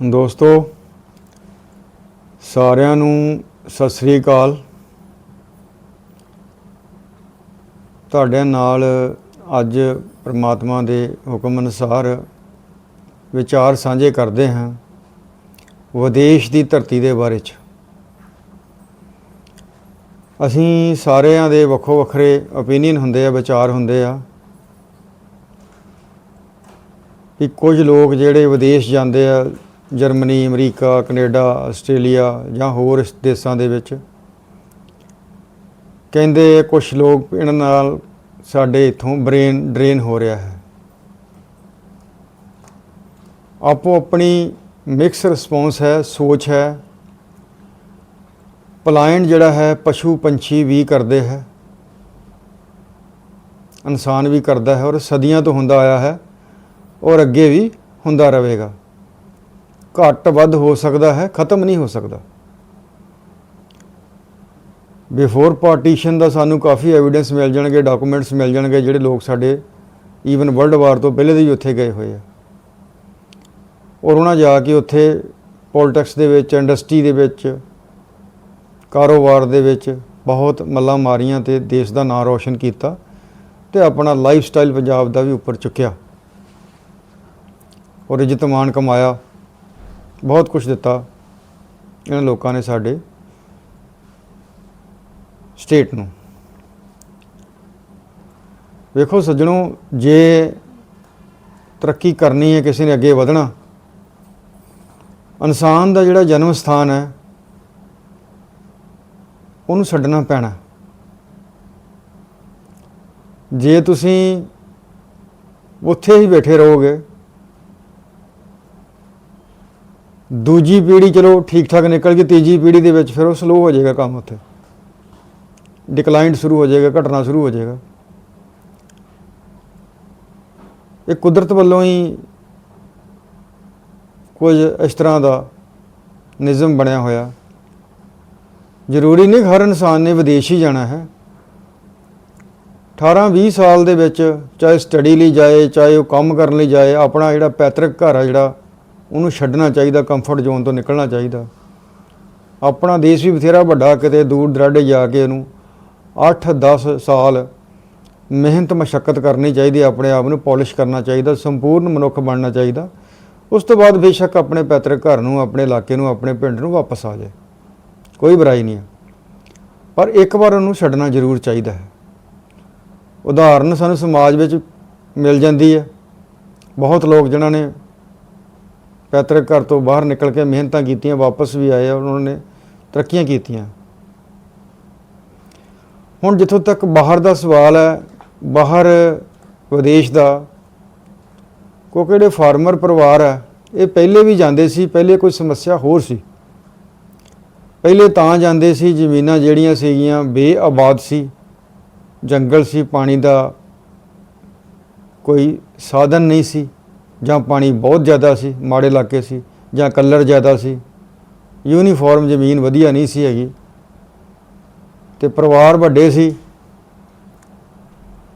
ਦੋਸਤੋ, ਸਾਰਿਆਂ ਨੂੰ ਸਤਿ ਸ੍ਰੀ ਅਕਾਲ। ਤੁਹਾਡੇ ਨਾਲ ਅੱਜ ਪ੍ਰਮਾਤਮਾ ਦੇ ਹੁਕਮ ਅਨੁਸਾਰ ਵਿਚਾਰ ਸਾਂਝੇ ਕਰਦੇ ਹਾਂ ਵਿਦੇਸ਼ ਦੀ ਧਰਤੀ ਦੇ ਬਾਰੇ ਚ। ਅਸੀਂ ਸਾਰਿਆਂ ਦੇ ਵੱਖੋ ਵੱਖਰੇ ਓਪੀਨੀਅਨ ਹੁੰਦੇ ਆ, ਵਿਚਾਰ ਹੁੰਦੇ ਆ ਕਿ ਕੁਝ ਲੋਕ ਜਿਹੜੇ ਵਿਦੇਸ਼ ਜਾਂਦੇ ਆ ਜਰਮਨੀ, ਅਮਰੀਕਾ, ਕੈਨੇਡਾ, ਆਸਟ੍ਰੇਲੀਆ ਜਾਂ ਹੋਰ ਇਸ ਦੇਸ਼ਾਂ ਦੇ ਵਿੱਚ। ਕਹਿੰਦੇ ਕੁਝ ਲੋਕ ਇਹਨਾਂ ਨਾਲ ਸਾਡੇ ਇਥੋਂ ਬ੍ਰੇਨ ਡਰੇਨ ਹੋ ਰਿਹਾ ਹੈ। ਆਪੋ ਆਪਣੀ ਮਿਕਸ ਰਿਸਪੌਂਸ ਹੈ, ਸੋਚ ਹੈ। ਪਲਾਇਨ ਜਿਹੜਾ ਹੈ, ਪਸ਼ੂ ਪੰਛੀ ਵੀ ਕਰਦੇ ਹੈ। ਇਨਸਾਨ ਵੀ ਕਰਦਾ ਹੈ ਔਰ ਸਦੀਆਂ ਤੋਂ ਹੁੰਦਾ ਆਇਆ ਹੈ ਔਰ ਅੱਗੇ ਵੀ ਹੁੰਦਾ ਰਹੇਗਾ। ਘੱਟ ਵੱਧ ਹੋ ਸਕਦਾ ਹੈ, ਖਤਮ ਨਹੀਂ ਹੋ ਸਕਦਾ। ਬਿਫੋਰ ਪਾਰਟੀਸ਼ਨ ਦਾ ਸਾਨੂੰ ਕਾਫੀ ਐਵੀਡੈਂਸ ਮਿਲ ਜਾਣਗੇ ਡਾਕੂਮੈਂਟਸ ਮਿਲ ਜਾਣਗੇ, ਜਿਹੜੇ ਲੋਕ ਸਾਡੇ ਈਵਨ ਵਰਲਡ ਵਾਰ ਤੋਂ ਪਹਿਲੇ ਦੇ ਹੀ ਉੱਥੇ ਗਏ ਹੋਏ ਆ। ਔਰ ਉਹਨਾਂ ਜਾ ਕੇ ਉੱਥੇ ਪੋਲਿਟਿਕਸ ਦੇ ਵਿੱਚ ਇੰਡਸਟਰੀ ਦੇ ਵਿੱਚ, ਕਾਰੋਬਾਰ ਦੇ ਵਿੱਚ ਬਹੁਤ ਮੱਲਾਂ ਮਾਰੀਆਂ ਤੇ ਦੇਸ਼ ਦਾ ਨਾਂ ਰੋਸ਼ਨ ਕੀਤਾ ਤੇ ਆਪਣਾ ਲਾਈਫ ਸਟਾਈਲ ਪੰਜਾਬ ਦਾ ਵੀ ਉੱਪਰ ਚੁੱਕਿਆ। ਔਰ ਇੱਜ਼ਤ ਮਾਨ ਕਮਾਇਆ। ਬਹੁਤ ਕੁਝ ਦਿੱਤਾ। ਇਹਨਾਂ ਲੋਕਾਂ ਨੇ ਸਾਡੇ ਸਟੇਟ ਨੂੰ। ਵੇਖੋ ਸੱਜਣੋ, ਜੇ ਤਰੱਕੀ ਕਰਨੀ ਹੈ, ਕਿਸੇ ਨੇ ਅੱਗੇ ਵਧਣਾ, ਇਨਸਾਨ ਦਾ ਜਿਹੜਾ ਜਨਮ ਸਥਾਨ ਹੈ, ਉਹਨੂੰ ਛੱਡਣਾ ਪੈਣਾ। ਜੇ ਤੁਸੀਂ ਉੱਥੇ ਹੀ ਬੈਠੇ ਰਹੋਗੇ ਦੂਜੀ ਪੀੜ੍ਹੀ ਚਲੋ ਠੀਕ ਠਾਕ ਨਿਕਲ ਗਈ, ਤੀਜੀ ਪੀੜ੍ਹੀ ਦੇ ਵਿੱਚ ਫਿਰ ਉਹ ਸਲੋ ਹੋ ਜਾਏਗਾ ਕੰਮ ਉੱਥੇ। ਡਿਕਲਾਈਨ ਸ਼ੁਰੂ ਹੋ ਜਾਏਗਾ ਘਟਣਾ ਸ਼ੁਰੂ ਹੋ ਜਾਏਗਾ। ਇਹ ਕੁਦਰਤ ਵੱਲੋਂ ਹੀ ਕੁਝ ਇਸ ਤਰ੍ਹਾਂ ਦਾ ਨਿਯਮ ਬਣਿਆ ਹੋਇਆ। ਜ਼ਰੂਰੀ ਨਹੀਂ ਹਰ ਇਨਸਾਨ ਨੇ ਵਿਦੇਸ਼ ਹੀ ਜਾਣਾ ਹੈ। 18 20 ਸਾਲ ਦੇ ਵਿੱਚ ਚਾਹੇ ਸਟੱਡੀ ਲਈ ਜਾਏ, ਚਾਹੇ ਉਹ ਕੰਮ ਕਰਨ ਲਈ ਜਾਏ, ਆਪਣਾ ਜਿਹੜਾ ਪੈਤਰਿਕ ਘਰ ਆ, ਜਿਹੜਾ ਉਹਨੂੰ ਛੱਡਣਾ ਚਾਹੀਦਾ ਕੰਫਰਟ ਜ਼ੋਨ ਤੋਂ ਨਿਕਲਣਾ ਚਾਹੀਦਾ। ਆਪਣਾ ਦੇਸ਼ ਵੀ ਬਥੇਰਾ ਵੱਡਾ, ਕਿਤੇ ਦੂਰ ਦਰਾਡੇ ਜਾ ਕੇ ਇਹਨੂੰ 8-10 ਸਾਲ ਮਿਹਨਤ, ਮਸ਼ੱਕਤ ਕਰਨੀ ਚਾਹੀਦੀ, ਆਪਣੇ ਆਪ ਨੂੰ ਪਾਲਿਸ਼ ਕਰਨਾ ਚਾਹੀਦਾ, ਸੰਪੂਰਨ ਮਨੁੱਖ ਬਣਨਾ ਚਾਹੀਦਾ। ਉਸ ਤੋਂ ਬਾਅਦ ਬੇਸ਼ੱਕ ਆਪਣੇ ਪੈਤਰਿਕ ਘਰ ਨੂੰ, ਆਪਣੇ ਇਲਾਕੇ ਨੂੰ, ਆਪਣੇ ਪਿੰਡ ਨੂੰ ਵਾਪਸ ਆ ਜਾਏ। ਕੋਈ ਬੁਰਾਈ ਨਹੀਂ ਹੈ। ਪਰ ਇੱਕ ਵਾਰ ਉਹਨੂੰ ਛੱਡਣਾ ਜ਼ਰੂਰ ਚਾਹੀਦਾ ਹੈ। ਉਦਾਹਰਨ ਸਾਨੂੰ ਸਮਾਜ ਵਿੱਚ ਮਿਲ ਜਾਂਦੀ ਹੈ। ਬਹੁਤ ਲੋਕ ਜਿਨ੍ਹਾਂ ਨੇ ਪੈਤਰਿਕ ਘਰ ਤੋਂ ਬਾਹਰ ਨਿਕਲ ਕੇ ਮਿਹਨਤਾਂ ਕੀਤੀਆਂ, ਵਾਪਸ ਵੀ ਆਏ ਉਹਨਾਂ ਨੇ ਤਰੱਕੀਆਂ ਕੀਤੀਆਂ। ਹੁਣ ਜਿੱਥੋਂ ਤੱਕ ਬਾਹਰ ਦਾ ਸਵਾਲ ਹੈ, ਬਾਹਰ ਵਿਦੇਸ਼ ਦਾ ਕਿਉਂਕਿ ਜਿਹੜੇ ਫਾਰਮਰ ਪਰਿਵਾਰ ਹੈ, ਇਹ ਪਹਿਲੇ ਵੀ ਜਾਂਦੇ ਸੀ, ਪਹਿਲੇ ਕੋਈ ਸਮੱਸਿਆ ਹੋਰ ਸੀ। ਪਹਿਲੇ ਤਾਂ ਜਾਂਦੇ ਸੀ, ਜ਼ਮੀਨਾਂ ਜਿਹੜੀਆਂ ਸੀਗੀਆਂ ਬੇਆਬਾਦ ਸੀ, ਜੰਗਲ ਸੀ, ਪਾਣੀ ਦਾ ਕੋਈ ਸਾਧਨ ਨਹੀਂ ਸੀ। ਜਾਂ ਪਾਣੀ ਬਹੁਤ ਜ਼ਿਆਦਾ ਸੀ, ਮਾੜੇ ਇਲਾਕੇ ਸੀ, ਜਾਂ ਕਲਰ ਜ਼ਿਆਦਾ ਸੀ। ਯੂਨੀਫਾਰਮ ਜ਼ਮੀਨ ਵਧੀਆ ਨਹੀਂ ਸੀ ਹੈਗੀ। ਤੇ ਪਰਿਵਾਰ ਵੱਡੇ ਸੀ।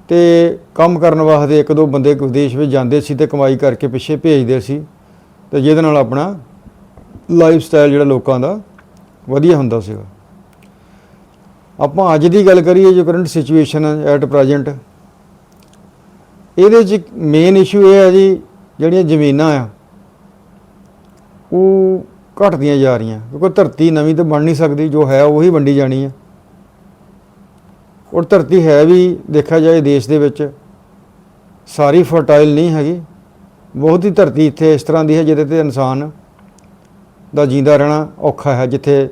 ਤੇ ਕੰਮ ਕਰਨ ਵਾਸਤੇ ਇੱਕ ਦੋ ਬੰਦੇ ਵਿਦੇਸ਼ ਵਿੱਚ ਜਾਂਦੇ ਸੀ ਤੇ ਕਮਾਈ ਕਰਕੇ ਪਿੱਛੇ ਭੇਜਦੇ ਸੀ। ਤੇ ਜਿਹਦੇ ਨਾਲ ਆਪਣਾ ਲਾਈਫ ਸਟਾਈਲ ਜਿਹੜਾ ਲੋਕਾਂ ਦਾ ਵਧੀਆ ਹੁੰਦਾ ਸੀਗਾ। ਆਪਾਂ ਅੱਜ ਦੀ ਗੱਲ ਕਰੀਏ ਜੋ ਕਰੰਟ ਸਿਚੁਏਸ਼ਨ ਹੈ ਐਟ ਪ੍ਰੈਜ਼ੈਂਟ ਇਹਦੇ 'ਚ ਮੇਨ ਇਸ਼ੂ ਇਹ ਹੈ ਜੀ ਜਿਹੜੀਆਂ ਜ਼ਮੀਨਾਂ ਆ, ਉਹ ਘਟਦੀਆਂ ਜਾ ਰਹੀਆਂ, ਕਿਉਂਕਿ ਧਰਤੀ ਨਵੀਂ ਤਾਂ ਬਣ ਨਹੀਂ ਸਕਦੀ, ਜੋ ਹੈ ਉਹੀ ਵੰਡੀ ਜਾਣੀ ਹੈ ਔਰ ਧਰਤੀ ਹੈ ਵੀ, ਦੇਖਿਆ ਜਾਏ ਦੇਸ਼ ਦੇ ਵਿੱਚ, ਸਾਰੀ ਫਰਟਾਈਲ ਨਹੀਂ ਹੈਗੀ। ਬਹੁਤ ਹੀ ਧਰਤੀ ਇੱਥੇ ਇਸ ਤਰ੍ਹਾਂ ਦੀ ਹੈ ਜਿਹਦੇ ਤੇ ਇਨਸਾਨ ਦਾ ਜੀਂਦਾ ਰਹਿਣਾ ਔਖਾ ਹੈ, ਜਿੱਥੇ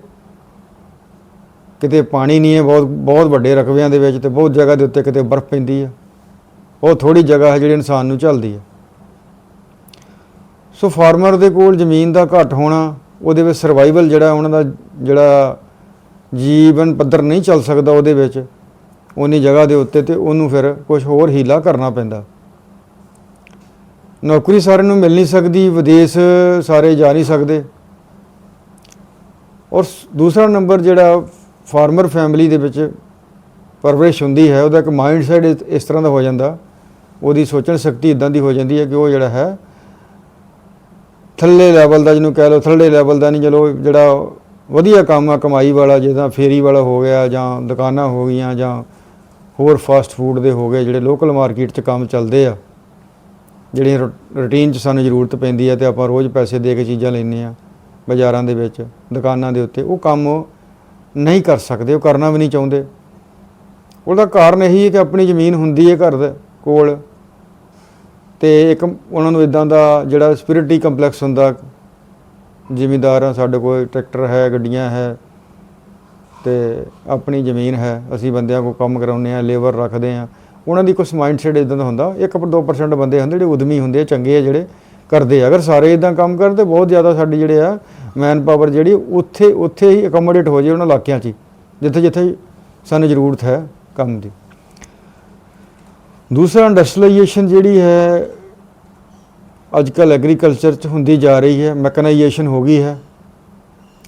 ਕਿਤੇ ਪਾਣੀ ਨਹੀਂ ਹੈ, ਬਹੁਤ ਬਹੁਤ ਵੱਡੇ ਰਕਬਿਆਂ ਦੇ ਵਿੱਚ ਤੇ ਬਹੁਤ ਜਗ੍ਹਾ ਦੇ ਉੱਤੇ ਕਿਤੇ ਬਰਫ਼ ਪੈਂਦੀ ਹੈ ਉਹ ਥੋੜੀ ਜਗ੍ਹਾ ਹੈ ਜਿਹੜੀ ਇਨਸਾਨ ਨੂੰ ਝੱਲਦੀ ਹੈ ਸੋ ਫਾਰਮਰ ਦੇ ਕੋਲ ਜ਼ਮੀਨ ਦਾ ਘੱਟ ਹੋਣਾ, ਉਹਦੇ ਵਿੱਚ ਸਰਵਾਈਵਲ ਜਿਹੜਾ ਉਹਨਾਂ ਦਾ ਜਿਹੜਾ ਜੀਵਨ ਪੱਧਰ ਨਹੀਂ ਚੱਲ ਸਕਦਾ ਉਹਦੇ ਵਿੱਚ ਉਨੀ ਜਗ੍ਹਾ ਦੇ ਉੱਤੇ ਤੇ ਉਹਨੂੰ ਫਿਰ ਕੁਝ ਹੋਰ ਹੀਲਾ ਕਰਨਾ ਪੈਂਦਾ। ਨੌਕਰੀ ਸਾਰਿਆਂ ਨੂੰ ਮਿਲ ਨਹੀਂ ਸਕਦੀ, ਵਿਦੇਸ਼ ਸਾਰੇ ਜਾ ਨਹੀਂ ਸਕਦੇ। ਔਰ ਦੂਸਰਾ ਨੰਬਰ ਜਿਹੜਾ ਫਾਰਮਰ ਫੈਮਿਲੀ ਦੇ ਵਿੱਚ ਪਰਵਰਿਸ਼ ਹੁੰਦੀ ਹੈ, ਉਹਦਾ ਇੱਕ ਮਾਈਂਡ ਸੈਟ ਇਸ ਤਰ੍ਹਾਂ ਦਾ ਹੋ ਜਾਂਦਾ। ਉਹਦੀ ਸੋਚਣ ਸ਼ਕਤੀ ਇਦਾਂ ਦੀ ਹੋ ਜਾਂਦੀ ਹੈ ਕਿ ਉਹ ਜਿਹੜਾ ਹੈ ਥੱਲੇ ਲੈਵਲ ਦਾ ਜਿਹਨੂੰ ਕਹਿ ਲਓ, ਥੱਲੇ ਲੈਵਲ ਦਾ ਨਹੀਂ, ਚਲੋ ਜਿਹੜਾ ਵਧੀਆ ਕੰਮ ਆ, ਕਮਾਈ ਵਾਲਾ, ਜਿੱਦਾਂ ਫੇਰੀ ਵਾਲਾ ਹੋ ਗਿਆ ਜਾਂ ਦੁਕਾਨਾਂ ਹੋ ਗਈਆਂ ਜਾਂ ਹੋਰ ਫਾਸਟ ਫੂਡ ਦੇ ਹੋ ਗਏ, ਜਿਹੜੇ ਲੋਕਲ ਮਾਰਕੀਟ 'ਚ ਕੰਮ ਚੱਲਦੇ ਆ, ਜਿਹੜੀਆਂ ਰੂਟੀਨ 'ਚ ਸਾਨੂੰ ਜ਼ਰੂਰਤ ਪੈਂਦੀ ਹੈ ਤੇ ਆਪਾਂ ਰੋਜ਼ ਪੈਸੇ ਦੇ ਕੇ ਚੀਜ਼ਾਂ ਲੈਂਦੇ ਆ ਬਾਜ਼ਾਰਾਂ ਦੇ ਵਿੱਚ, ਦੁਕਾਨਾਂ ਦੇ ਉੱਤੇ, ਉਹ ਕੰਮ ਨਹੀਂ ਕਰ ਸਕਦੇ, ਉਹ ਕਰਨਾ ਵੀ ਨਹੀਂ ਚਾਹੁੰਦੇ। ਉਹਦਾ ਕਾਰਨ ਇਹੀ ਹੈ ਕਿ ਆਪਣੀ ਜ਼ਮੀਨ ਹੁੰਦੀ ਹੈ ਘਰ ਦੇ ਕੋਲ। ਤੇ ਇੱਕ ਉਹਨਾਂ ਨੂੰ ਇਦਾਂ ਦਾ ਜਿਹੜਾ ਸਪਿਰਿਟੀ ਕੰਪਲੈਕਸ ਹੁੰਦਾ ਜ਼ਿਮੀਦਾਰ ਆ ਸਾਡੇ ਕੋਲ ਟਰੈਕਟਰ ਹੈ ਗੱਡੀਆਂ ਹੈ ਤੇ ਆਪਣੀ ਜ਼ਮੀਨ ਹੈ ਅਸੀਂ ਬੰਦਿਆਂ ਕੋਲ ਕੰਮ ਕਰਾਉਂਦੇ ਆ ਲੇਬਰ ਰੱਖਦੇ ਆ ਉਹਨਾਂ ਦੀ ਕੁਝ ਮਾਈਂਡਸੈਟ ਇਦਾਂ ਦਾ ਹੁੰਦਾ 1-2% ਬੰਦੇ ਹੁੰਦੇ ਜਿਹੜੇ ਉਦਮੀ ਹੁੰਦੇ ਆ ਚੰਗੇ ਆ ਜਿਹੜੇ ਕਰਦੇ ਆ। ਅਗਰ ਸਾਰੇ ਇਦਾਂ ਕੰਮ ਕਰਨ ਤੇ ਬਹੁਤ ਜ਼ਿਆਦਾ ਸਾਡੀ ਜਿਹੜੇ ਆ ਮੈਨ ਪਾਵਰ ਜਿਹੜੀ ਉੱਥੇ ਉੱਥੇ ਹੀ ਅਕੋਮੋਡੇਟ ਹੋ ਜੇ ਉਹਨਾਂ ਇਲਾਕਿਆਂ 'ਚ ਹੀ, ਜਿੱਥੇ ਜਿੱਥੇ ਸਾਨੂੰ ਜ਼ਰੂਰਤ ਹੈ ਕੰਮ ਦੀ। ਦੂਸਰਾ ਇੰਡਸਟਰੀਲਾਈਜੇਸ਼ਨ ਜਿਹੜੀ ਹੈ ਅੱਜ ਕੱਲ੍ਹ ਐਗਰੀਕਲਚਰ 'ਚ ਹੁੰਦੀ ਜਾ ਰਹੀ ਹੈ ਮੈਕਨਾਈਜੇਸ਼ਨ ਹੋ ਗਈ ਹੈ।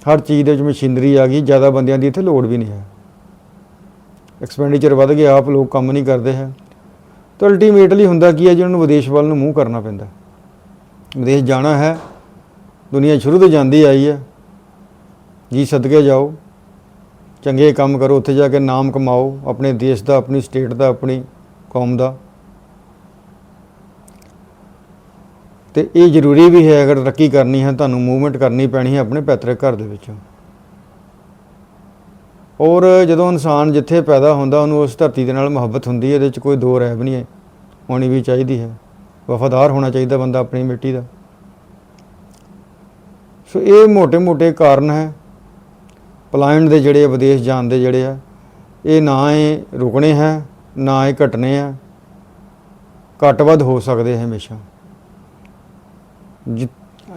ਹਰ ਚੀਜ਼ ਦੇ ਵਿੱਚ ਮਸ਼ੀਨਰੀ ਆ ਗਈ, ਜ਼ਿਆਦਾ ਬੰਦਿਆਂ ਦੀ ਇੱਥੇ ਲੋੜ ਵੀ ਨਹੀਂ ਹੈ। ਐਕਸਪੈਂਡੀਚਰ ਵੱਧ ਗਿਆ, ਆਪ ਲੋਕ ਕੰਮ ਨਹੀਂ ਕਰਦੇ ਹੈ। ਤਾਂ ਅਲਟੀਮੇਟਲੀ ਹੁੰਦਾ ਕੀ ਹੈ, ਜਿਹਨਾਂ ਨੂੰ ਵਿਦੇਸ਼ ਵੱਲ ਨੂੰ ਮੂੰਹ ਕਰਨਾ ਪੈਂਦਾ। ਵਿਦੇਸ਼ ਜਾਣਾ ਹੈ, ਦੁਨੀਆ ਸ਼ੁਰੂ ਤੋਂ ਜਾਂਦੀ ਆਈ ਹੈ। ਜੀ ਸਦਕੇ ਜਾਓ, ਚੰਗੇ ਕੰਮ ਕਰੋ, ਉੱਥੇ ਜਾ ਕੇ ਨਾਮ ਕਮਾਓ, ਆਪਣੇ ਦੇਸ਼ ਦਾ, ਆਪਣੀ ਸਟੇਟ ਦਾ, ਆਪਣੀ ਕੌਮ ਦਾ। ਤੇ ਇਹ ਜ਼ਰੂਰੀ ਵੀ ਹੈ, ਅਗਰ ਤਰੱਕੀ ਕਰਨੀ ਹੈ, ਤੁਹਾਨੂੰ ਮੂਵਮੈਂਟ ਕਰਨੀ ਪੈਣੀ ਹੈ ਆਪਣੇ ਪੈਤਰਿਕ ਘਰ ਦੇ ਵਿੱਚ। ਔਰ ਜਦੋਂ ਇਨਸਾਨ ਜਿੱਥੇ ਪੈਦਾ ਹੁੰਦਾ, ਉਹਨੂੰ ਉਸ ਧਰਤੀ ਦੇ ਨਾਲ ਮੁਹੱਬਤ ਹੁੰਦੀ ਹੈ, ਇਹਦੇ ਵਿੱਚ ਕੋਈ ਦੋ ਰਹਿਬ ਨਹੀਂ ਹੈ। ਹੋਣੀ ਵੀ ਚਾਹੀਦੀ ਹੈ। ਵਫਾਦਾਰ ਹੋਣਾ ਚਾਹੀਦਾ ਬੰਦਾ ਆਪਣੀ ਮਿੱਟੀ ਦਾ। ਸੋ ਇਹ ਮੋਟੇ ਮੋਟੇ ਕਾਰਨ ਹੈ। ਪਲਾਇੰਟ ਦੇ ਜਿਹੜੇ ਵਿਦੇਸ਼ ਜਾਣ ਦੇ ਜਿਹੜੇ ਆ, ਇਹ ਨਾ ਹੀ ਰੁਕਣੇ ਹੈ। ਨਾ ਹੀ ਘਟਨੇ ਆ। ਘੱਟ ਵੱਧ ਹੋ ਸਕਦੇ ਹਮੇਸ਼ਾ।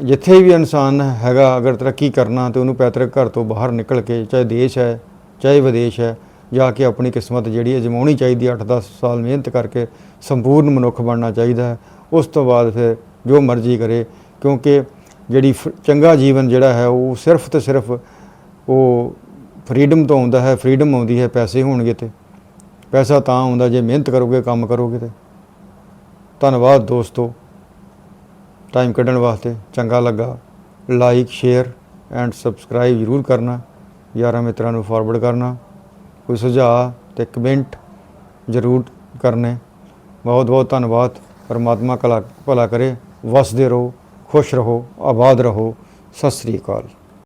ਜਿੱਥੇ ਵੀ ਇਨਸਾਨ ਹੈਗਾ, ਅਗਰ ਤਰੱਕੀ ਕਰਨਾ ਤੇ ਉਹਨੂੰ ਪੈਤਰਕ ਘਰ ਤੋਂ ਬਾਹਰ ਨਿਕਲ ਕੇ, ਚਾਹੇ ਦੇਸ਼ ਹੈ, ਚਾਹੇ ਵਿਦੇਸ਼ ਹੈ, ਜਾ ਕੇ ਆਪਣੀ ਕਿਸਮਤ ਜਿਹੜੀ ਅਜਮਾਉਣੀ ਚਾਹੀਦੀ 8-10 ਸਾਲ ਮਿਹਨਤ ਕਰਕੇ ਸੰਪੂਰਨ ਮਨੁੱਖ ਬਣਨਾ ਚਾਹੀਦਾ ਹੈ। ਉਸ ਤੋਂ ਬਾਅਦ ਫਿਰ ਜੋ ਮਰਜ਼ੀ ਕਰੇ, ਕਿਉਂਕਿ ਜਿਹੜੀ ਚੰਗਾ ਜੀਵਨ ਜਿਹੜਾ ਹੈ, ਉਹ ਸਿਰਫ ਤੇ ਸਿਰਫ ਉਹ ਫਰੀडम ਤੋਂ ਆਉਂਦਾ ਹੈ ਫਰੀडम ਆਉਂਦੀ ਹੈ, ਪੈਸੇ ਹੋਣਗੇ ਤੇ। ਪੈਸਾ ਤਾਂ ਆਉਂਦਾ ਜੇ ਮਿਹਨਤ ਕਰੋਗੇ, ਕੰਮ ਕਰੋਗੇ ਤੇ। ਧੰਨਵਾਦ ਦੋਸਤੋ। ਟਾਈਮ ਕੱਢਣ ਵਾਸਤੇ ਚੰਗਾ ਲੱਗਾ। ਲਾਈਕ ਸ਼ੇਅਰ ਐਂਡ ਸਬਸਕ੍ਰਾਈਬ ਜ਼ਰੂਰ ਕਰਨਾ। ਯਾਰਾਂ ਮਿੱਤਰਾਂ ਨੂੰ ਫਾਰਵਰਡ ਕਰਨਾ। ਕੋਈ ਸੁਝਾਅ ਤੇ ਕਮੈਂਟ ਜ਼ਰੂਰ ਕਰਨੇ। ਬਹੁਤ ਬਹੁਤ ਧੰਨਵਾਦ। ਪਰਮਾਤਮਾ ਕਲਾ, ਭਲਾ ਕਰੇ। ਵਸਦੇ ਰਹੋ, ਖੁਸ਼ ਰਹੋ, ਆਬਾਦ ਰਹੋ। ਸਤਿ ਸ੍ਰੀ ਅਕਾਲ।